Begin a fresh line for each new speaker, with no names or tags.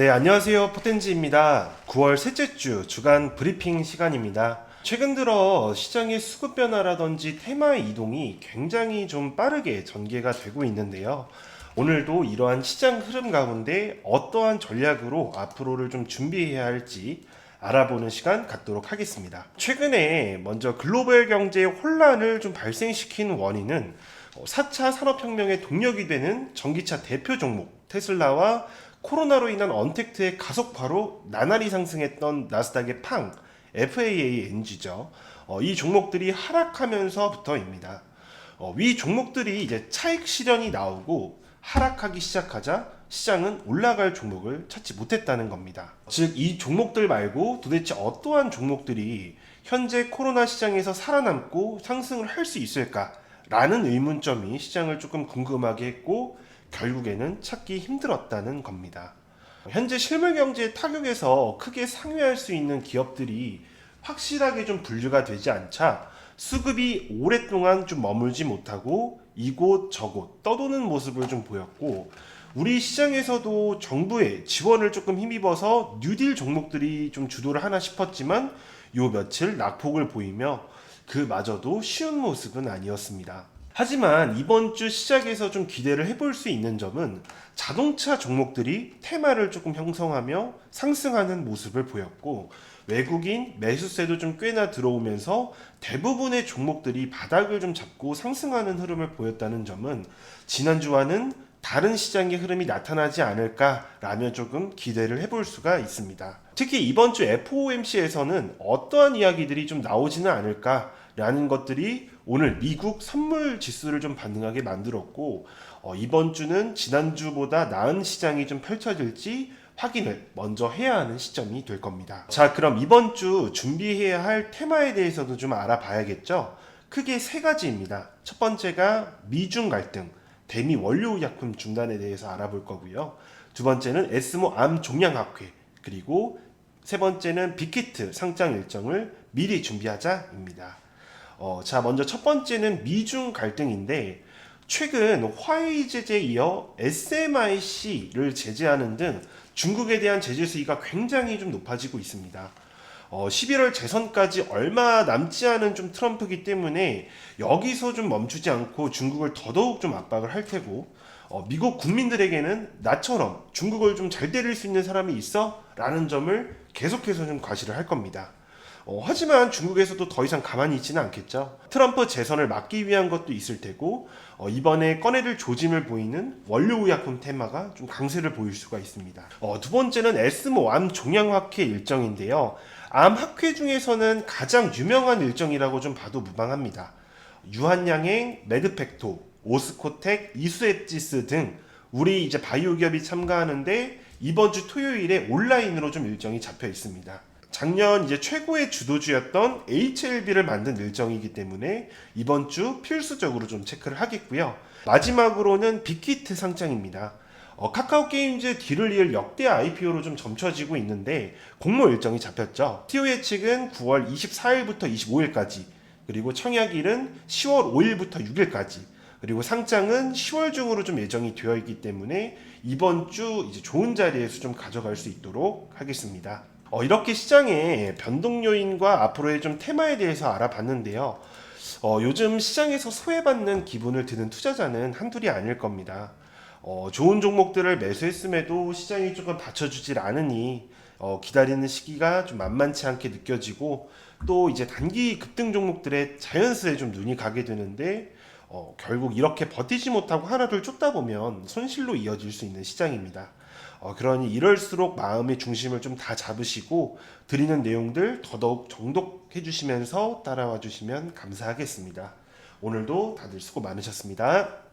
네, 안녕하세요. 포텐지입니다. 9월 셋째 주 주간 브리핑 시간입니다. 최근 들어 시장의 수급 변화라든지 테마의 이동이 굉장히 좀 빠르게 전개가 되고 있는데요. 오늘도 이러한 시장 흐름 가운데 어떠한 전략으로 앞으로를 좀 준비해야 할지 알아보는 시간 갖도록 하겠습니다. 최근에 먼저 글로벌 경제의 혼란을 좀 발생시킨 원인은 4차 산업혁명의 동력이 되는 전기차 대표 종목 테슬라와 코로나로 인한 언택트의 가속화로 나날이 상승했던 나스닥의 팡, FAANG죠. 어, 이 종목들이 하락하면서부터입니다. 어, 위 종목들이 이제 차익 실현이 나오고 하락하기 시작하자 시장은 올라갈 종목을 찾지 못했다는 겁니다. 즉, 이 종목들 말고 도대체 어떠한 종목들이 현재 코로나 시장에서 살아남고 상승을 할 수 있을까 라는 의문점이 시장을 조금 궁금하게 했고 결국에는 찾기 힘들었다는 겁니다. 현재 실물 경제 타격에서 크게 상회할 수 있는 기업들이 확실하게 좀 분류가 되지 않자 수급이 오랫동안 좀 머물지 못하고 이곳 저곳 떠도는 모습을 좀 보였고 우리 시장에서도 정부의 지원을 조금 힘입어서 뉴딜 종목들이 좀 주도를 하나 싶었지만 요 며칠 낙폭을 보이며 그마저도 쉬운 모습은 아니었습니다. 하지만 이번 주 시작에서 좀 기대를 해볼 수 있는 점은 자동차 종목들이 테마를 조금 형성하며 상승하는 모습을 보였고 외국인 매수세도 좀 꽤나 들어오면서 대부분의 종목들이 바닥을 좀 잡고 상승하는 흐름을 보였다는 점은 지난주와는 다른 시장의 흐름이 나타나지 않을까라며 조금 기대를 해볼 수가 있습니다. 특히 이번 주 FOMC에서는 어떠한 이야기들이 좀 나오지는 않을까 라는 것들이 오늘 미국 선물 지수를 좀 반등하게 만들었고 어, 이번 주는 지난주보다 나은 시장이 좀 펼쳐질지 확인을 먼저 해야 하는 시점이 될 겁니다. 자, 그럼 이번 주 준비해야 할 테마에 대해서도 좀 알아봐야겠죠? 크게 세 가지입니다. 첫 번째가 미중 갈등. 대미 원료의약품 중단에 대해서 알아볼 거고요. 두 번째는 에스모 암 종양학회 그리고 세 번째는 빅히트 상장 일정을 미리 준비하자입니다. 어, 자 먼저 첫 번째는 미중 갈등인데 최근 화웨이 제재에 이어 SMIC를 제재하는 등 중국에 대한 제재 수위가 굉장히 좀 높아지고 있습니다. 어, 11월 재선까지 얼마 남지 않은 좀 트럼프기 때문에 여기서 좀 멈추지 않고 중국을 더더욱 좀 압박을 할 테고 어, 미국 국민들에게는 나처럼 중국을 좀 잘 때릴 수 있는 사람이 있어? 라는 점을 계속해서 좀 과시를 할 겁니다. 어, 하지만 중국에서도 더 이상 가만히 있지는 않겠죠. 트럼프 재선을 막기 위한 것도 있을 테고 어, 이번에 꺼내들 조짐을 보이는 원료의약품 테마가 좀 강세를 보일 수가 있습니다. 어, 두 번째는 에스모 암 종양학회 일정인데요. 암 학회 중에서는 가장 유명한 일정이라고 좀 봐도 무방합니다. 유한양행, 메드팩토, 오스코텍, 이수에지스 등 우리 이제 바이오 기업이 참가하는데 이번 주 토요일에 온라인으로 좀 일정이 잡혀 있습니다. 작년 이제 최고의 주도주였던 HLB를 만든 일정이기 때문에 이번 주 필수적으로 좀 체크를 하겠고요. 마지막으로는 빅히트 상장입니다. 어, 카카오 게임즈 뒤를 이을 역대 IPO로 좀 점쳐지고 있는데 공모 일정이 잡혔죠. TO의 측은 9월 24일부터 25일까지 그리고 청약일은 10월 5일부터 6일까지 그리고 상장은 10월 중으로 좀 예정이 되어 있기 때문에 이번 주 이제 좋은 자리에서 좀 가져갈 수 있도록 하겠습니다. 어, 이렇게 시장의 변동 요인과 앞으로의 좀 테마에 대해서 알아봤는데요. 어, 요즘 시장에서 소외받는 기분을 드는 투자자는 한둘이 아닐 겁니다. 어, 좋은 종목들을 매수했음에도 시장이 조금 받쳐주질 않으니 어, 기다리는 시기가 좀 만만치 않게 느껴지고 또 이제 단기 급등 종목들의 자연스레 좀 눈이 가게 되는데 어, 결국 이렇게 버티지 못하고 하나둘 쫓다 보면 손실로 이어질 수 있는 시장입니다. 어, 그러니 이럴수록 마음의 중심을 좀 다 잡으시고 드리는 내용들 더더욱 정독해 주시면서 따라와 주시면 감사하겠습니다. 오늘도 다들 수고 많으셨습니다.